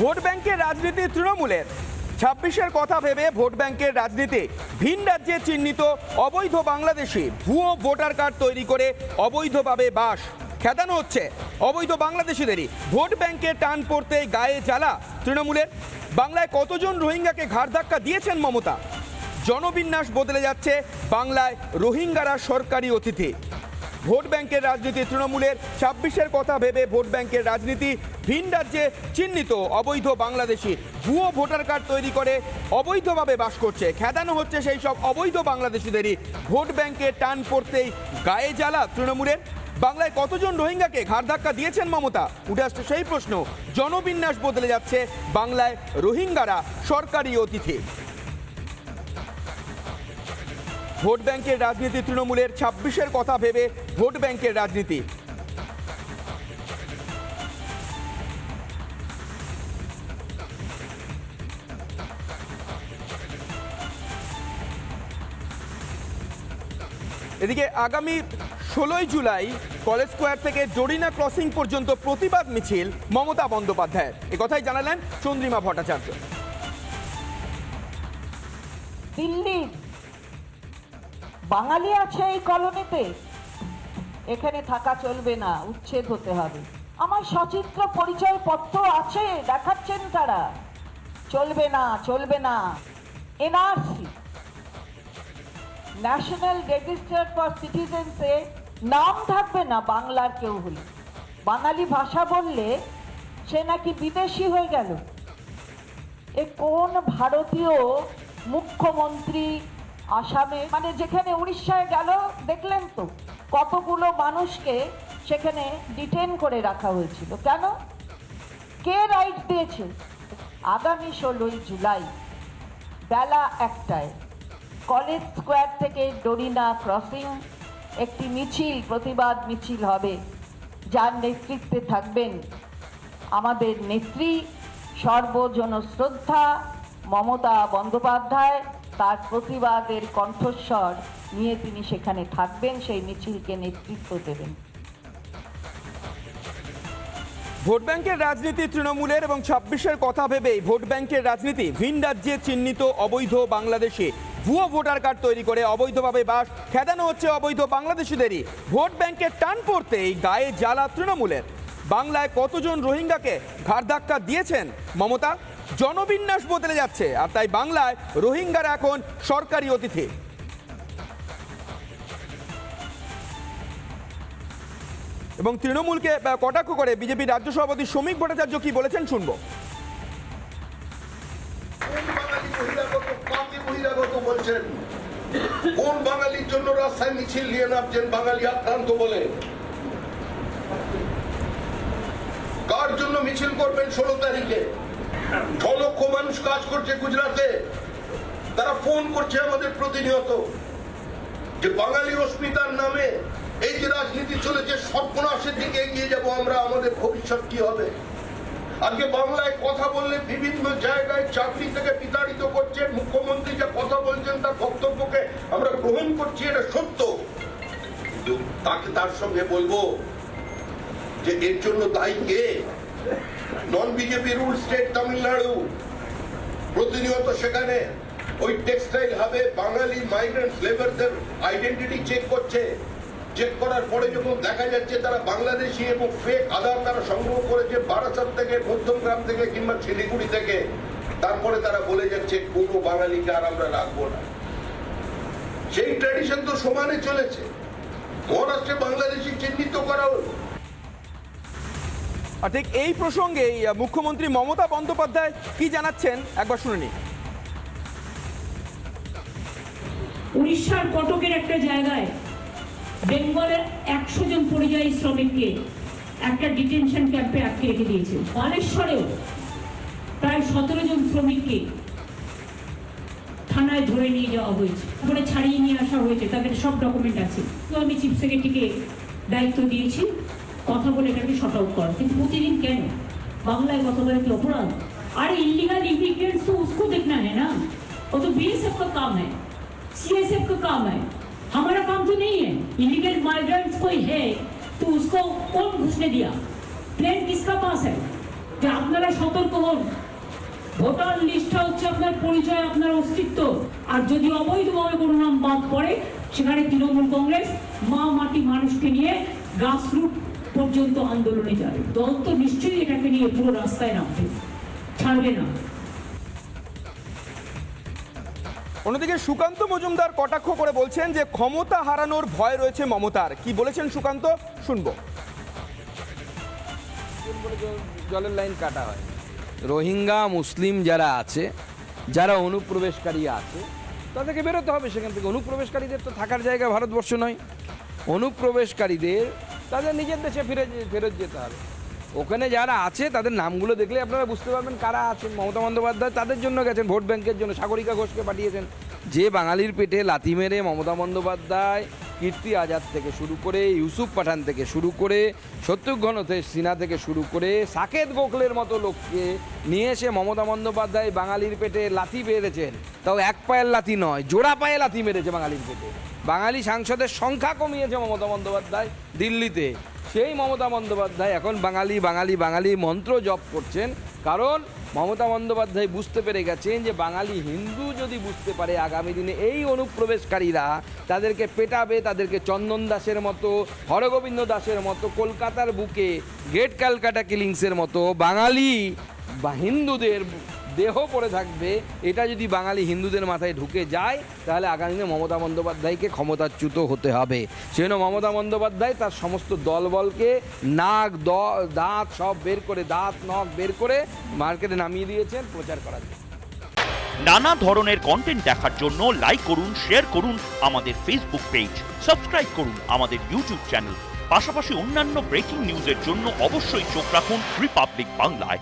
Vote ব্যাংকের রাজনীতি তৃণমূলের। ছাব্বিশের কথা ভেবে ভোট ব্যাংকের রাজনীতি ভিন রাজ্যে চিহ্নিত অবৈধ বাংলাদেশি ভুয়ো ভোটার কার্ড তৈরি করে অবৈধভাবে বাস খেদানো হচ্ছে। অবৈধ বাংলাদেশিদেরই ভোট ব্যাংকে টান পড়তে গায়ে জ্বালা তৃণমূলের। বাংলায় কতজন রোহিঙ্গাকে ঘাড় ধাক্কা দিয়েছেন মমতা? জনবিন্যাস বদলে যাচ্ছে বাংলায় রোহিঙ্গারা সরকারি অতিথি। ভোট ব্যাংকের রাজনীতি তৃণমূলের ছাব্বিশের কথা ভেবে ভোট ব্যাংকের রাজনীতি ভিন রাজ্যে চিহ্নিত অবৈধ বাংলাদেশি। ভুয়ো ভোটার কার্ড তৈরি করে অবৈধভাবে বাস করছে। খেদানো হচ্ছে সেই সব অবৈধ বাংলাদেশিদেরই। ভোট ব্যাংকে টান পড়তেই গায়ে জ্বালা তৃণমূলের। বাংলায় কতজন রোহিঙ্গাকে ঘাড় ধাক্কা দিয়েছেন মমতা? উঠে আসছে সেই প্রশ্ন। জনবিন্যাস বদলে যাচ্ছে বাংলায় রোহিঙ্গারা সরকারি অতিথি ভোট ব্যাংকের রাজনীতি তৃণমূলের ছাব্বিশের কথা ভেবে ভোট ব্যাংকের রাজনীতি। এদিকে আগামী ষোলোই জুলাই কলেজ স্কোয়ার থেকে জরিনা ক্রসিং পর্যন্ত প্রতিবাদ মিছিল মমতা বন্দ্যোপাধ্যায়ের। কথাই জানালেন চন্দ্রিমা ভট্টাচার্য। দিল্লির বাঙালি আছে এই কলোনিতে। এখানে থাকা চলবে না, উচ্ছেদ হতে হবে। আমার সচিত্র পরিচয় পত্র আছে, দেখাচ্ছেন তারা। চলবে না চলবে না। এনআরসি, ন্যাশনাল রেজিস্টার ফর সিটিজেন্সে নাম থাকবে না বাংলার কেউ হলে। বাঙালি ভাষা বললে সে নাকি বিদেশি হয়ে গেল। এ কোন ভারতীয় মুখ্যমন্ত্রী আসামে মানে যেখানে উড়িষ্যায় গেল, দেখলেন তো কতগুলো মানুষকে সেখানে ডিটেন করে রাখা হয়েছিল। কেন? কে রাইট দিয়েছে? আগামী ষোলোই জুলাই, বেলা একটায়, কলেজ স্কোয়ার থেকে ডরিনা ক্রসিং, একটি মিছিল, প্রতিবাদ মিছিল হবে। যার নেতৃত্বে থাকবেন আমাদের নেত্রী, সর্বজন শ্রদ্ধা মমতা বন্দ্যোপাধ্যায়। তার প্রতিবাদের কণ্ঠস্বর নিয়ে তিনি সেখানে থাকবেন, সেই মিছিলকে নেতৃত্ব দেবেন। ভোট ব্যাংকের রাজনীতি তৃণমূলের এবং ছাব্বিশের কথা ভেবেই ভোট ব্যাংকের রাজনীতি ভিন রাজ্যে চিহ্নিত অবৈধ বাংলাদেশে। ভুয়ো ভোটার কার্ড তৈরি করে অবৈধভাবে বাস, খেদানো হচ্ছে অবৈধ বাংলাদেশিদেরই। ভোট ব্যাংকের টান পড়তেই গায়ে জ্বালা তৃণমূলের। বাংলায় কতজন রোহিঙ্গাকে ঘাড় ধাক্কা দিয়েছেন? মমতা জনবিন্যাস বদলে যাচ্ছে। আর তাই বাংলায় রোহিঙ্গারা এখন সরকারি অতিথি। এবং তৃণমূলকে কটাক্ষ করে বিজেপি রাজ্য সভাপতি শ্রমিক ভট্টাচার্য কি বলেছেন শুনব। কোন বাঙালির জন্য রাস্তায় মিছিল নিয়ে নামছেন বাঙালি আক্রান্ত বলে? কার জন্য মিছিল করবেন ষোলো তারিখে? ছ লক্ষ মানুষ কাজ করছে গুজরাটে। তারা ফোন করছে আমাদের প্রতিনিয়ত যে বাঙালি অস্মিতার নামে এই যে রাজনীতি চলেছে, সর্বনাশের দিকে এগিয়ে যাব আমরা, আমাদের ভবিষ্যৎ কি হবে? আজকে বাংলায় কথা বললে বিভিন্ন জায়গায় চাকরি থেকে বিতাড়িত করছে, মুখ্যমন্ত্রী যা কথা বলছেন তার বক্তব্যকে আমরা গ্রহণ করছি, এটা সত্য। তাকে তার সঙ্গে বলব যে এর জন্য দায়ী কে? Non BJP rule state Tamil Nadu প্রতিনিয়ত সেখানে ওই টেক্সটাইল হাবে বাঙালি মাইগ্রেন্ট লেবারদের আইডেন্টিটি চেক করছে। চেক করার পরে যখন দেখা যাচ্ছে তারা বাংলাদেশি এবং ফেক আধার তারা সংগ্রহ করেছে বারাসাত থেকে, মধ্যমগ্রাম থেকে কিংবা শিলিগুড়ি থেকে। তারপরে তারা বলে যাচ্ছে, কোনো বাঙালিকে আর আমরা রাখব না। সেই ট্র্যাডিশন তো সমানে চলেছে। মহারাষ্ট্রে বাংলাদেশি চিহ্নিত করা হলো ঠিক এই প্রসঙ্গে মুখ্যমন্ত্রী মমতা বন্দ্যোপাধ্যায় কি জানাচ্ছেন? একবার শুনে নিই উড়িষ্যার কটকের একটা জায়গায় বেঙ্গলের একশো জন পরিযায়ী শ্রমিককে একটা ডিটেনশন ক্যাম্পে আটকে রেখে দিয়েছে। বালেশ্বরেও প্রায় সতেরো জন শ্রমিককে থানায় ধরে নিয়ে যাওয়া হয়েছে। তারপরে ছাড়িয়ে নিয়ে আসা হয়েছে। তাদের সব ডকুমেন্ট আছে। তো আমি চিফ সেক্রেটারিকে দায়িত্ব দিয়েছি। কথা বলে এটাকে শর্ট আউট করার কিন্তু প্রতিদিন কেন বাংলায় কথা বলে কি অপরাধ अरे इलीगल इमिग्रेंट्स तो उसको देखना है ना वो तो बीएसएफ का काम है सीएसएफ का काम है हमारा काम तो नहीं है इलीगल माइग्रेंट्स कोई है तो उसको कौन घुसने दिया प्लेन किसका पास है যে আপনারা সতর্ক হন ভোটার লিস্টটা হচ্ছে আপনার পরিচয় আপনার অস্তিত্ব আর যদি অবৈধভাবে কোনো নাম বাদ পড়ে সেখানে তৃণমূল কংগ্রেস মা মাটি মানুষকে নিয়ে গ্রাসরুট পর্যন্ত আন্দোলনে যাবে। দল তো নিশ্চয়ই এটাকে নিয়ে পুরো রাস্তায় নামবে। ছাড়বে না। অন্যদিকে সুকান্ত মজুমদার কটাক্ষ করে বলছেন যে ক্ষমতা হারানোর ভয় রয়েছে মমতার। কি বলেছেন সুকান্ত? শুনব। জলের লাইন কাটা হয়। রোহিঙ্গা মুসলিম যারা আছে যারা অনুপ্রবেশকারী আছে তাদেরকে বেরোতে হবে সেখান থেকে। অনুপ্রবেশকারীদের তো থাকার জায়গা ভারতবর্ষ নয়। অনুপ্রবেশকারীদের তাদের নিজের দেশে ফিরে ফেরত যেতে হবে। ওখানে যারা আছে, তাদের নামগুলো দেখলে আপনারা বুঝতে পারবেন কারা আছেন। মমতা বন্দ্যোপাধ্যায় তাদের জন্য গেছেন ভোট ব্যাংকের জন্য। সাগরিকা ঘোষকে পাঠিয়েছেন। যে বাঙালির পেটে লাথি মেরে মমতা বন্দ্যোপাধ্যায় কীর্তি আজাদ থেকে শুরু করে, ইউসুফ পাঠান থেকে শুরু করে, শত্রুঘ্ন সিনহা থেকে শুরু করে, সাকেত গোখলের মতো লোককে নিয়ে এসে মমতা বন্দ্যোপাধ্যায় বাঙালির পেটে লাথি মেরেছেন তাও এক পায়ের লাথি নয়, জোড়া পায়ে লাথি মেরেছে বাঙালির পেটে। বাঙালি সাংসদের সংখ্যা কমিয়েছে মমতা বন্দ্যোপাধ্যায় দিল্লিতে। সেই মমতা বন্দ্যোপাধ্যায় এখন বাঙালি বাঙালি বাঙালি মন্ত্র জপ করছেন। কারণ মমতা বন্দ্যোপাধ্যায় বুঝতে পেরে গেছেন যে বাঙালি হিন্দু যদি বুঝতে পারে আগামী দিনে এই অনুপ্রবেশকারীরা তাদেরকে পেটাবে, তাদেরকে চন্দন দাসের মতো, হরগোবিন্দ দাসের মতো, কলকাতার বুকে, গ্রেট ক্যালকাটা কিলিংসের মতো বাঙালি বা হিন্দুদের দেহ পড়ে থাকবে। এটা যদি বাঙালি হিন্দুদের মাথায় ঢুকে যায়, তাহলে আগামী দিনে মমতা বন্দ্যোপাধ্যায়কে ক্ষমতাচ্যুত হতে হবে। সেজন্য মমতা বন্দ্যোপাধ্যায় তার সমস্ত দলবলকে নাক দাঁত সব বের করে, দাঁত, নখ বের করে মার্কেটে নামিয়ে দিয়েছেন, প্রচার করার জন্য। নানা ধরনের কন্টেন্ট দেখার জন্য লাইক করুন শেয়ার করুন আমাদের ফেসবুক পেজ সাবস্ক্রাইব করুন আমাদের ইউটিউব চ্যানেল পাশাপাশি অন্যান্য ব্রেকিং নিউজের জন্য অবশ্যই চোখ রাখুন রিপাবলিক বাংলায়